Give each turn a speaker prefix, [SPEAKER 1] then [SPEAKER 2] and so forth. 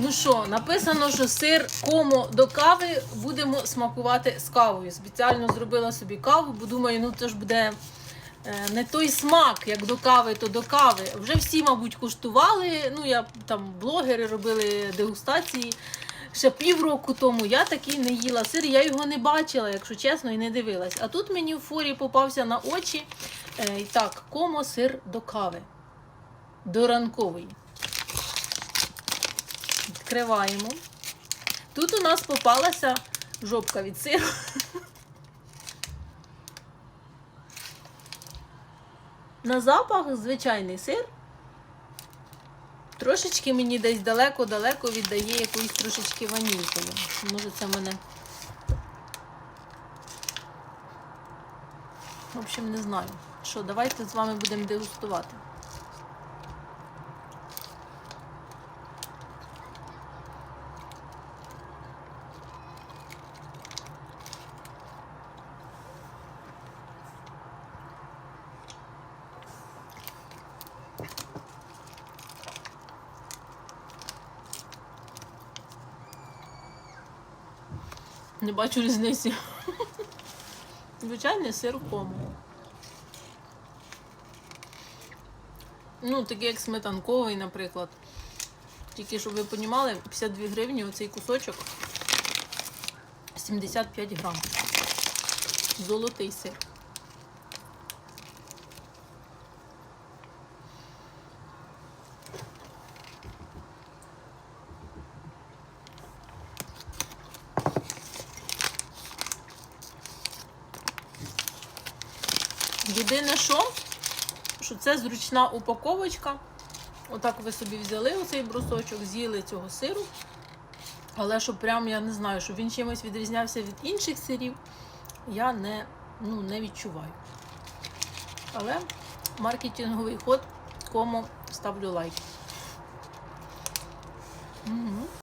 [SPEAKER 1] Ну що, написано, що сир комо до кави будемо смакувати з кавою. Спеціально зробила собі каву, бо думаю, ну це ж буде е, не той смак, як до кави, то до кави. Вже всі, мабуть, куштували. Ну, я там блогери робили дегустації. Ще півроку тому я такий не їла сир, я його не бачила, якщо чесно, і не дивилась. А тут мені в форі попався на очі. Е, так, комо сир до кави. До ранкової. Відкриваємо. Тут у нас попалася жопка від сиру. На запах звичайний сир. Трошечки мені десь далеко-далеко віддає якоюсь трошечки ванількою. Може, це мене. В общем, не знаю. Що, давайте з вами будемо дегустувати. Не бачу різниці. Звичайний сир кому. Ну, такий як сметанковий, наприклад. Тільки щоб ви понімали, 52 гривні оцей кусочок 75 грам. Золотий сир. Єдине, що, що це зручна упаковочка. Отак ви собі взяли оцей брусочок, з'їли цього сиру. Але щоб прям, я не знаю, щоб він чимось відрізнявся від інших сирів, я не, ну, не відчуваю. Але маркетинговий ход, кому ставлю лайк. Угу.